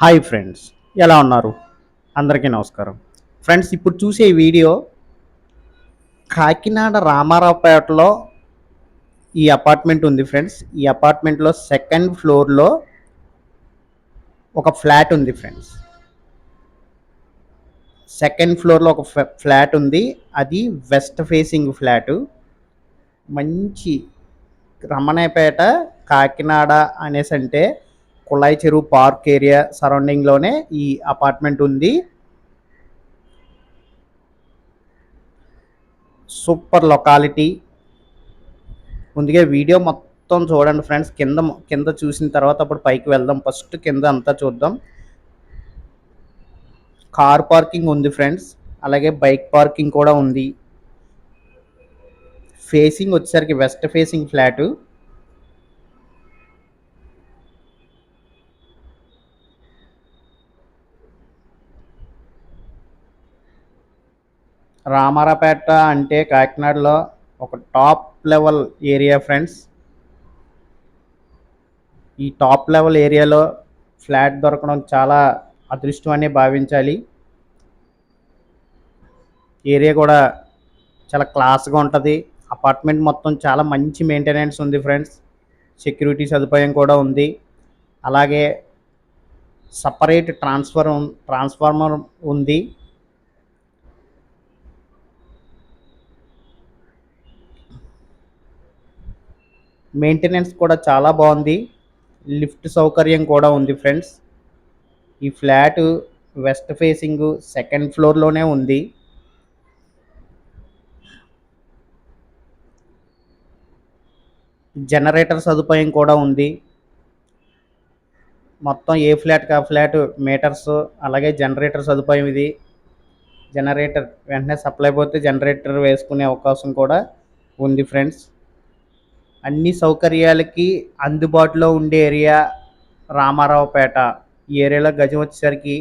Hi friends ఎలా ఉన్నారు? అందరికీ నమస్కారం. ఫ్రెండ్స్ ఇప్పుడు చూసే వీడియో కాకినాడ రామారావుపేటలో ఈ అపార్ట్మెంట్ ఉంది ఫ్రెండ్స్. ఈ అపార్ట్మెంట్లో సెకండ్ ఫ్లోర్లో ఒక ఫ్లాట్ ఉంది ఫ్రెండ్స్. సెకండ్ ఫ్లోర్లో ఒక ఫ్లాట్ ఉంది. అది వెస్ట్ ఫేసింగ్ ఫ్లాటు. మంచి రమణపేట కాకినాడ అనేసి అంటే కుళాయి చెరువు పార్క్ ఏరియా సరౌండింగ్లోనే ఈ అపార్ట్మెంట్ ఉంది. Super locality. ముందుగా వీడియో మొత్తం చూడండి ఫ్రెండ్స్. కింద కింద చూసిన తర్వాత అప్పుడు పైకి వెళ్దాం. ఫస్ట్ కింద అంతా చూద్దాం. కార్ పార్కింగ్ ఉంది ఫ్రెండ్స్. అలాగే బైక్ పార్కింగ్ కూడా ఉంది. ఫేసింగ్ వచ్చేసరికి వెస్ట్ ఫేసింగ్ ఫ్లాటు. రామారాపేట అంటే కాకినాడలో ఒక టాప్ లెవెల్ ఏరియా ఫ్రెండ్స్. ఈ టాప్ లెవెల్ ఏరియాలో ఫ్లాట్ దొరకడం చాలా అదృష్టం అనే భావించాలి. ఏరియా కూడా చాలా క్లాస్గా ఉంటుంది. అపార్ట్మెంట్ మొత్తం చాలా మంచి మెయింటెనెన్స్ ఉంది ఫ్రెండ్స్. సెక్యూరిటీ సదుపాయం కూడా ఉంది. అలాగే సపరేట్ ట్రాన్స్ఫర్ ట్రాన్స్ఫార్మర్ ఉంది. మెయింటెనెన్స్ కూడా చాలా బాగుంది. లిఫ్ట్ సౌకర్యం కూడా ఉంది ఫ్రెండ్స్. ఈ ఫ్లాట్ వెస్ట్ ఫేసింగ్ సెకండ్ ఫ్లోర్లోనే ఉంది. జనరేటర్ సదుపాయం కూడా ఉంది. మొత్తం ఏ ఫ్లాట్ కా ఫ్లాట్ మీటర్స్ అలాగే జనరేటర్ సదుపాయం ఇది. జనరేటర్ వెంటనే సప్లై పోతే జనరేటర్ వేసుకునే అవకాశం కూడా ఉంది ఫ్రెండ్స్. అన్ని సౌకర్యాలకి అందుబాటులో ఉండే ఏరియా రామారావుపేట. ఈ ఏరియాలో గజం వచ్చేసరికి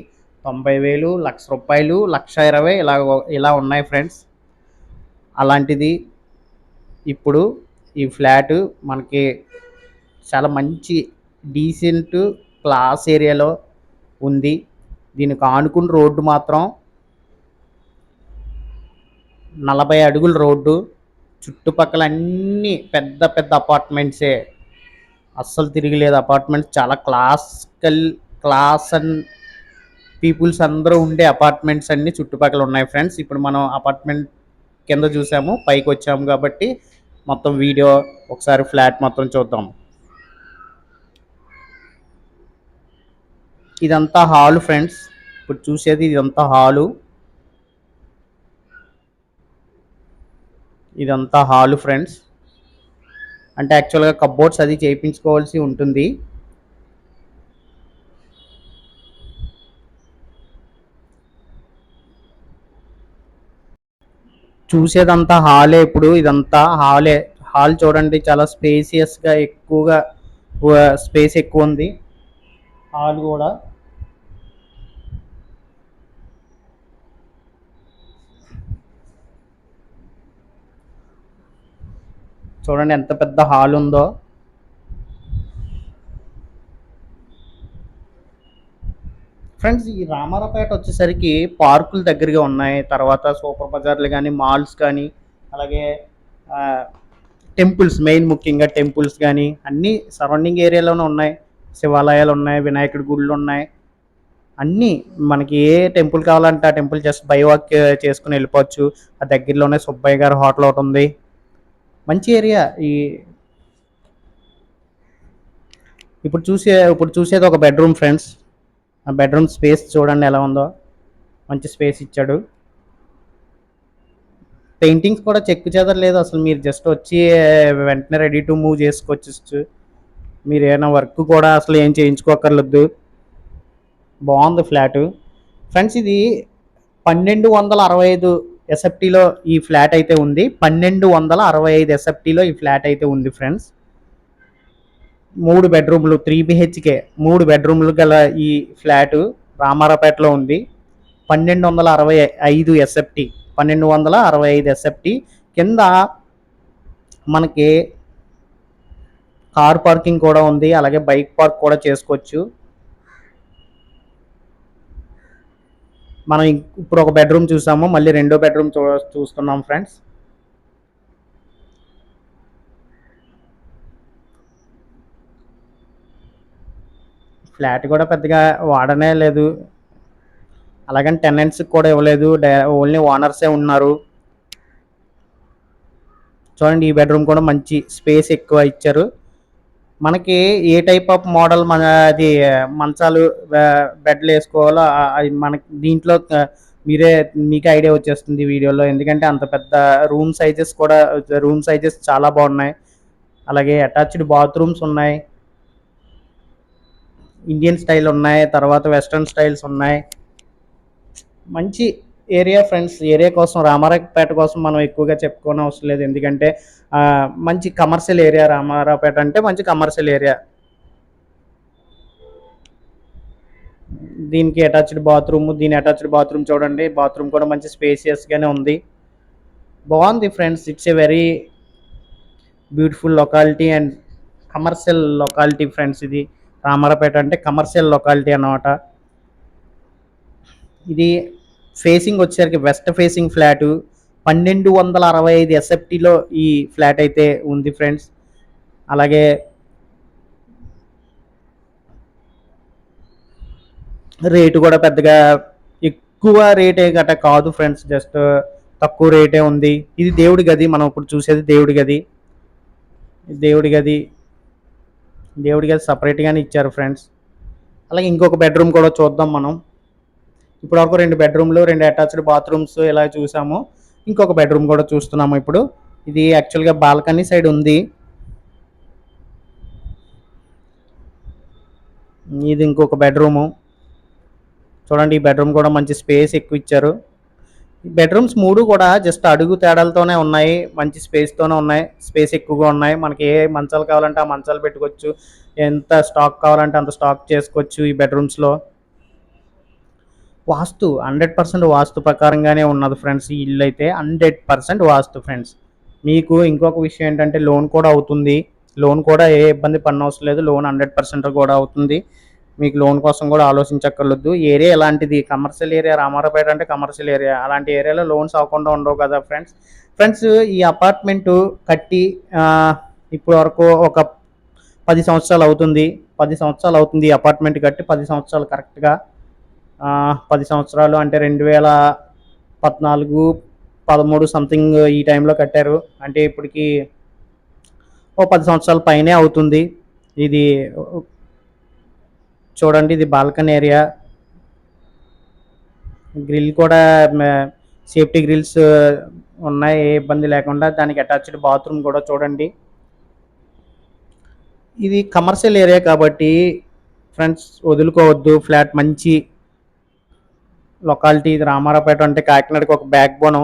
తొంభై వేలు లక్ష రూపాయలు లక్ష ఇరవై ఇలా ఇలా ఉన్నాయి ఫ్రెండ్స్. అలాంటిది ఇప్పుడు ఈ ఫ్లాట్ మనకి చాలా మంచి డీసెంట్ క్లాస్ ఏరియాలో ఉంది. దీనికి ఆనుకున్న రోడ్డు మాత్రం నలభై అడుగుల రోడ్డు. చుట్టుపక్కల అన్ని పెద్ద పెద్ద అపార్ట్మెంట్సే. అస్సలు తిరిగిలేదు. అపార్ట్మెంట్స్ చాలా క్లాసికల్ క్లాస్ అండ్ పీపుల్స్ అందరూ ఉండే అపార్ట్మెంట్స్ అన్ని చుట్టుపక్కల ఉన్నాయి ఫ్రెండ్స్. ఇప్పుడు మనం అపార్ట్మెంట్ కింద చూసాము పైకి వచ్చాము కాబట్టి మొత్తం వీడియో ఒకసారి ఫ్లాట్ మొత్తం చూద్దాం. ఇదంతా హాలు ఫ్రెండ్స్. ఇప్పుడు చూసేది ఇదంతా హాలు. ఇదంతా హాల్ ఫ్రెండ్స్. అంటే యాక్చువల్గా కబ్బోర్డ్స్ అది చేయించుకోవాల్సి ఉంటుంది. చూసేదంతా హాలే ఇప్పుడు. ఇదంతా హాలే. హాల్ చూడండి చాలా స్పేసియస్గా ఎక్కువగా స్పేస్ ఎక్కువ ఉంది. హాల్ కూడా. చూడండి ఎంత పెద్ద హాల్ ఉందో. ఫ్రెండ్స్ ఈ రామారావుపేట వచ్చేసరికి పార్కులు దగ్గరగా ఉన్నాయి. తర్వాత సూపర్ బజార్లు కానీ మాల్స్ కానీ అలాగే టెంపుల్స్ మెయిన్ ముఖ్యంగా టెంపుల్స్ కానీ అన్నీ సరౌండింగ్ ఏరియాలోనే ఉన్నాయి. శివాలయాలు ఉన్నాయి వినాయకుడి గుళ్ళు ఉన్నాయి. అన్నీ మనకి ఏ టెంపుల్ కావాలంటే ఆ టెంపుల్ జస్ట్ బై వాక్ చేసుకుని వెళ్ళిపోవచ్చు. ఆ దగ్గరలోనే సుబ్బయ్య గారి హోటల్ ఒకటి ఉంది. మంచి ఏరియా ఈ ఇప్పుడు చూసే ఇప్పుడు చూసేది ఒక బెడ్రూమ్ ఫ్రెండ్స్ ఆ బెడ్రూమ్ స్పేస్ చూడండి ఎలా ఉందో. మంచి స్పేస్ ఇచ్చాడు. పెయింటింగ్స్ కూడా చెక్కు చెదరలేదు అసలు. మీరు జస్ట్ వచ్చి వెంటనే రెడీ టు మూవ్ చేసుకోవచ్చు. మీరు ఏమైనా వర్క్ కూడా అసలు ఏం చేయించుకోకర్లేదు. బాగుంది ఫ్లాటు ఫ్రెండ్స్ ఇది పన్నెండు వందల అరవై ఐదు ఎస్ఎఫ్టీలో ఈ ఫ్లాట్ అయితే ఉంది. పన్నెండు వందల అరవై ఐదు ఎస్ఎఫ్టీలో ఈ ఫ్లాట్ అయితే ఉంది ఫ్రెండ్స్ మూడు బెడ్రూమ్లు త్రీ బిహెచ్కే మూడు బెడ్రూమ్లు గల ఈ ఫ్లాట్ రామారాపేటలో ఉంది. పన్నెండు వందల అరవై ఐదు ఎస్ఎఫ్టీ పన్నెండు వందల అరవై ఐదు ఎస్ఎఫ్టీ కింద మనకి కార్ పార్కింగ్ కూడా ఉంది అలాగే బైక్ పార్క్ కూడా చేసుకోవచ్చు. మనం ఇప్పుడు ఒక బెడ్రూమ్ చూసాము మళ్ళీ రెండో బెడ్రూమ్ చూ చూస్తున్నాం ఫ్రెండ్స్. ఫ్లాట్ కూడా పెద్దగా వాడనే లేదు. అలాగని టెనెంట్స్కి కూడా ఇవ్వలేదు. ఓన్లీ ఓనర్సే ఉన్నారు. చూడండి ఈ బెడ్రూమ్ కూడా మంచి స్పేస్ ఎక్కువ ఇచ్చారు. మనకి ఏ టైప్ ఆఫ్ మోడల్ మన అది మంచాలు బెడ్లు వేసుకోవాలో అది మనకి దీంట్లో మీరే మీకు ఐడియా వచ్చేస్తుంది వీడియోలో. ఎందుకంటే అంత పెద్ద రూమ్ సైజెస్ కూడా రూమ్ సైజెస్ చాలా బాగున్నాయి. అలాగే అటాచ్డ్ బాత్రూమ్స్ ఉన్నాయి. ఇండియన్ స్టైల్ ఉన్నాయి. తర్వాత వెస్ట్రన్ స్టైల్స్ ఉన్నాయి. మంచి ఏరియా ఫ్రెండ్స్ ఏరియా కోసం రామారావుపేట కోసం మనం ఎక్కువగా చెప్పుకోని అవసరం లేదు. ఎందుకంటే మంచి కమర్షియల్ ఏరియా రామారావుపేట అంటే మంచి కమర్షియల్ ఏరియా దీనికి అటాచ్డ్ బాత్రూమ్ దీని అటాచ్డ్ బాత్రూమ్ చూడండి. బాత్రూమ్ కూడా మంచి స్పేసియస్గానే ఉంది. బాగుంది friends. It's a very beautiful locality and commercial locality friends ఇది. రామారావుపేట అంటే కమర్షియల్ లొకాలిటీ అన్నమాట. ఇది ఫేసింగ్ వచ్చేసరికి వెస్ట్ ఫేసింగ్ ఫ్లాట్. పన్నెండు వందల అరవై ఐదు ఎస్ఎఫ్టీలో ఈ ఫ్లాట్ అయితే ఉంది ఫ్రెండ్స్. అలాగే రేటు కూడా పెద్దగా ఎక్కువ రేటే గట కాదు ఫ్రెండ్స్. జస్ట్ తక్కువ రేటే ఉంది. ఇది దేవుడి గది. మనం ఇప్పుడు చూసేది దేవుడి గది. దేవుడి గది. దేవుడి గది సపరేట్గానే ఇచ్చారు ఫ్రెండ్స్. అలాగే ఇంకొక బెడ్రూమ్ కూడా చూద్దాం మనం. ఇప్పుడు వరకు రెండు బెడ్రూమ్లు రెండు అటాచ్డ్ బాత్రూమ్స్ ఇలా చూసాము. ఇంకొక బెడ్రూమ్ కూడా చూస్తున్నాము ఇప్పుడు. ఇది యాక్చువల్గా బాల్కనీ సైడ్ ఉంది. ఇది ఇంకొక బెడ్రూము చూడండి ఈ బెడ్రూమ్ కూడా మంచి స్పేస్ ఎక్కువ ఇచ్చారు. బెడ్రూమ్స్ మూడు కూడా జస్ట్ అడుగు తేడాలతోనే ఉన్నాయి. మంచి స్పేస్తోనే ఉన్నాయి. స్పేస్ ఎక్కువగా ఉన్నాయి. మనకి ఏ మంచాలు కావాలంటే ఆ మంచాలు పెట్టుకోవచ్చు. ఎంత స్టాక్ కావాలంటే అంత స్టాక్ చేసుకోవచ్చు ఈ బెడ్రూమ్స్లో వాస్తు హండ్రెడ్ పర్సెంట్ వాస్తు ప్రకారంగానే ఉన్నది ఫ్రెండ్స్ ఈ ఇల్లు అయితే హండ్రెడ్ పర్సెంట్ వాస్తు ఫ్రెండ్స్. మీకు ఇంకొక విషయం ఏంటంటే లోన్ కూడా అవుతుంది. లోన్ కూడా ఏ ఇబ్బంది పడనవసరం లేదు లోన్ హండ్రెడ్ పర్సెంట్ కూడా అవుతుంది. మీకు లోన్ కోసం కూడా ఆలోచించక్కర్లేదు. ఏరియా ఎలాంటిది? కమర్షియల్ ఏరియా రామారావుపేట అంటే కమర్షియల్ ఏరియా. అలాంటి ఏరియాలో లోన్స్ అవ్వకుండా ఉండవు కదా ఫ్రెండ్స్. ఫ్రెండ్స్ ఈ అపార్ట్మెంటు కట్టి ఆ, ఇప్పుడు వరకు ఒక పది సంవత్సరాలు అవుతుంది. పది సంవత్సరాలు అవుతుంది అపార్ట్మెంట్ కట్టి పది సంవత్సరాలు కరెక్ట్గా పది సంవత్సరాలు అంటే రెండు వేల పద్నాలుగు పదమూడు సంథింగ్ ఈ టైంలో కట్టారు. అంటే ఇప్పటికి ఓ పది సంవత్సరాల పైనే అవుతుంది. ఇది చూడండి ఇది బాల్కనీ ఏరియా గ్రిల్ కూడా సేఫ్టీ గ్రిల్స్ ఉన్నాయి ఏ ఇబ్బంది లేకుండా. దానికి అటాచ్డ్ బాత్రూమ్ కూడా చూడండి. ఇది కమర్షియల్ ఏరియా కాబట్టి ఫ్రెండ్స్ వదులుకోవద్దు. ఫ్లాట్ మంచి లొకాలిటీ ఇది రామారావుపేట అంటే కాకినాడకి ఒక బ్యాక్ బోను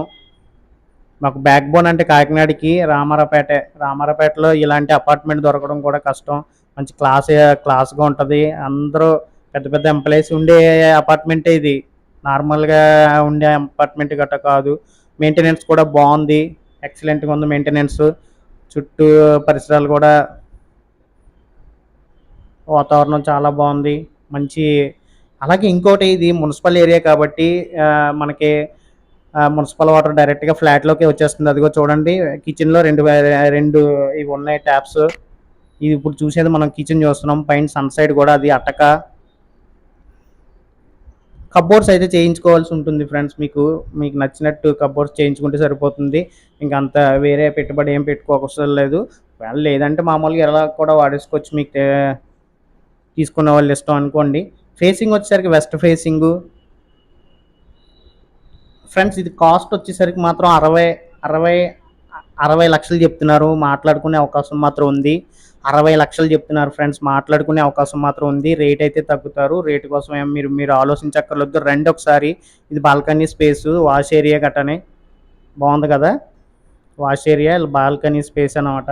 మాకు బ్యాక్ బోన్ అంటే కాకినాడకి రామారావుపేటే. రామారావుపేటలో ఇలాంటి అపార్ట్మెంట్ దొరకడం కూడా కష్టం. మంచి క్లాస్ క్లాస్గా ఉంటుంది. అందరూ పెద్ద పెద్ద ఎంప్లాయీస్ ఉండే అపార్ట్మెంటే ఇది. నార్మల్గా ఉండే అపార్ట్మెంట్ గట్ట కాదు. మెయింటెనెన్స్ కూడా బాగుంది. ఎక్సలెంట్గా ఉంది మెయింటెనెన్స్. చుట్టూ పరిసరాలు కూడా వాతావరణం చాలా బాగుంది. మంచి అలాగే ఇంకోటి ఇది మున్సిపల్ ఏరియా కాబట్టి మనకి మున్సిపల్ వాటర్ డైరెక్ట్గా ఫ్లాట్లోకి వచ్చేస్తుంది. అదిగో చూడండి కిచెన్లో రెండు రెండు ఇవి ఉన్నాయి ట్యాప్స్ ఇది ఇప్పుడు చూసేది మనం కిచెన్ చూస్తున్నాం. పైన సన్ సైడ్ కూడా అది అట్టక కబ్బోర్డ్స్ అయితే చేయించుకోవాల్సి ఉంటుంది ఫ్రెండ్స్ మీకు. మీకు నచ్చినట్టు కబ్బోర్డ్స్ చేయించుకుంటే సరిపోతుంది. ఇంకా అంత వేరే పెట్టుబడి ఏం పెట్టుకోవసరం లేదు. లేదంటే మామూలుగా ఎలా కూడా వాడేసుకోవచ్చు మీకు తీసుకునే తీసుకున్న వాళ్ళు ఇష్టం అనుకోండి. ఫేసింగ్ వచ్చేసరికి వెస్ట్ ఫేసింగ్ ఫ్రెండ్స్ ఇది కాస్ట్ వచ్చేసరికి మాత్రం అరవై అరవై అరవై లక్షలు చెప్తున్నారు. మాట్లాడుకునే అవకాశం మాత్రం ఉంది. అరవై లక్షలు చెప్తున్నారు ఫ్రెండ్స్ మాట్లాడుకునే అవకాశం మాత్రం ఉంది. రేట్ అయితే తగ్గుతారు. రేట్ కోసం ఏం మీరు మీరు ఆలోచించక్కర్లేదు. రండి ఒకసారి ఇది బాల్కనీ స్పేస్ వాష్ ఏరియా గట్టనే. బాగుంది కదా? వాష్ ఏరియా బాల్కనీ స్పేస్ అన్నమాట.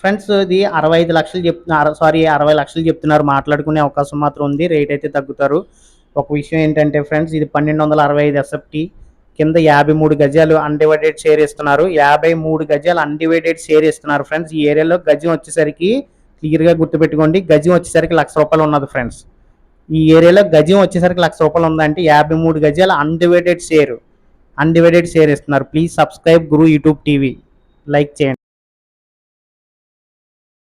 ఫ్రెండ్స్ ఇది అరవై ఐదు లక్షలు చెప్తున్నారు సారీ అరవై లక్షలు చెప్తున్నారు. మాట్లాడుకునే అవకాశం మాత్రం ఉంది. రేట్ అయితే తగ్గుతారు. ఒక విషయం ఏంటంటే ఫ్రెండ్స్ ఇది పన్నెండు వందల అరవై ఐదు ఎస్ఎఫ్టీ కింద యాభై మూడు గజాలు అన్డివైడెడ్ షేర్ ఇస్తున్నారు. యాభై మూడు గజాలు అన్డివైడెడ్ షేర్ ఇస్తున్నారు ఫ్రెండ్స్. ఈ ఏరియాలో గజం వచ్చేసరికి క్లియర్గా గుర్తుపెట్టుకోండి. గజం వచ్చేసరికి లక్ష రూపాయలు ఉన్నది ఫ్రెండ్స్. ఈ ఏరియాలో గజం వచ్చేసరికి లక్ష రూపాయలు ఉందంటే యాభై మూడు గజాలు అన్డివైడెడ్ షేర్ అన్డివైడెడ్ షేర్ ఇస్తున్నారు. Please subscribe Guru YouTube TV. Like చేయండి.